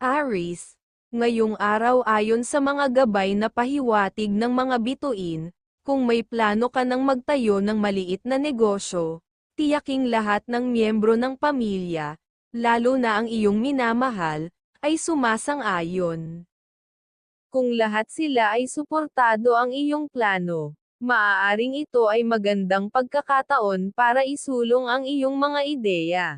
Aris, ngayong araw ayon sa mga gabay na pahiwatig ng mga bituin, kung may plano ka ng magtayo ng maliit na negosyo, tiyaking lahat ng miyembro ng pamilya, lalo na ang iyong minamahal, ay sumasang-ayon. Kung lahat sila ay suportado ang iyong plano, maaaring ito ay magandang pagkakataon para isulong ang iyong mga ideya.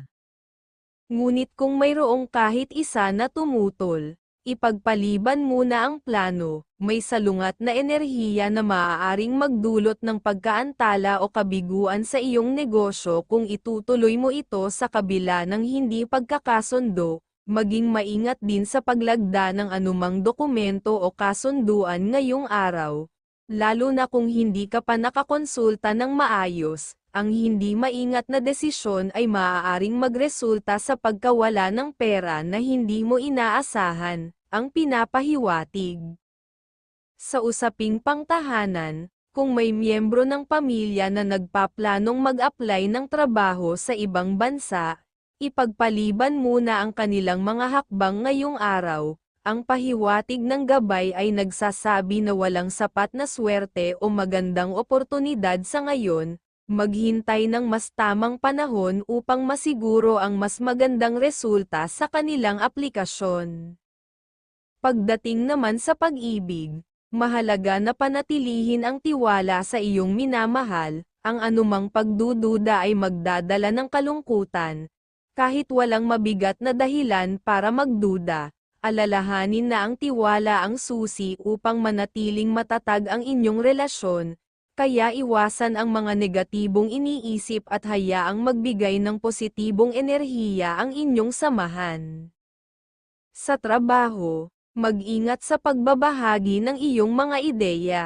Ngunit kung mayroong kahit isa na tumutol, ipagpaliban muna ang plano, may salungat na enerhiya na maaaring magdulot ng pagkaantala o kabiguan sa iyong negosyo kung itutuloy mo ito sa kabila ng hindi pagkakasundo, maging maingat din sa paglagda ng anumang dokumento o kasunduan ngayong araw, lalo na kung hindi ka pa nakakonsulta ng maayos, ang hindi maingat na desisyon ay maaaring magresulta sa pagkawala ng pera na hindi mo inaasahan, ang pinapahiwatig. Sa usaping pangtahanan, kung may miyembro ng pamilya na nagpaplanong mag-apply ng trabaho sa ibang bansa, ipagpaliban muna ang kanilang mga hakbang ngayong araw, ang pahiwatig ng gabay ay nagsasabi na walang sapat na swerte o magandang oportunidad sa ngayon, maghintay ng mas tamang panahon upang masiguro ang mas magandang resulta sa kanilang aplikasyon. Pagdating naman sa pag-ibig, mahalaga na panatilihin ang tiwala sa iyong minamahal, ang anumang pagdududa ay magdadala ng kalungkutan, kahit walang mabigat na dahilan para magduda, alalahanin na ang tiwala ang susi upang manatiling matatag ang inyong relasyon, kaya iwasan ang mga negatibong iniisip at hayaang magbigay ng positibong enerhiya ang inyong samahan. Sa trabaho, mag-ingat sa pagbabahagi ng iyong mga ideya.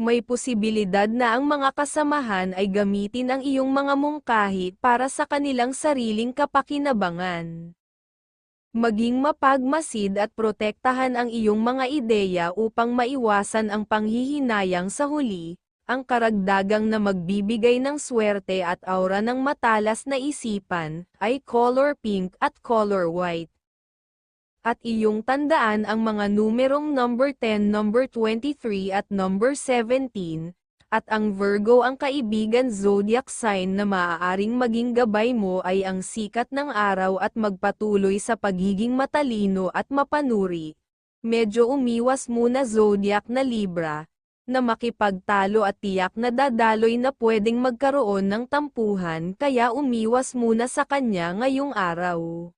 May posibilidad na ang mga kasamahan ay gamitin ang iyong mga mungkahi para sa kanilang sariling kapakinabangan. Maging mapagmasid at protektahan ang iyong mga ideya upang maiwasan ang panghihinayang sa huli, ang karagdagang na magbibigay ng swerte at aura ng matalas na isipan, ay color pink at color white. At iyong tandaan ang mga numerong number 10, number 23 at number 17, at ang Virgo ang kaibigan zodiac sign na maaaring maging gabay mo ay ang sikat ng araw at magpatuloy sa pagiging matalino at mapanuri. Medyo umiwas muna zodiac na Libra, na makipagtalo at tiyak na dadaloy na pwedeng magkaroon ng tampuhan kaya umiwas muna sa kanya ngayong araw.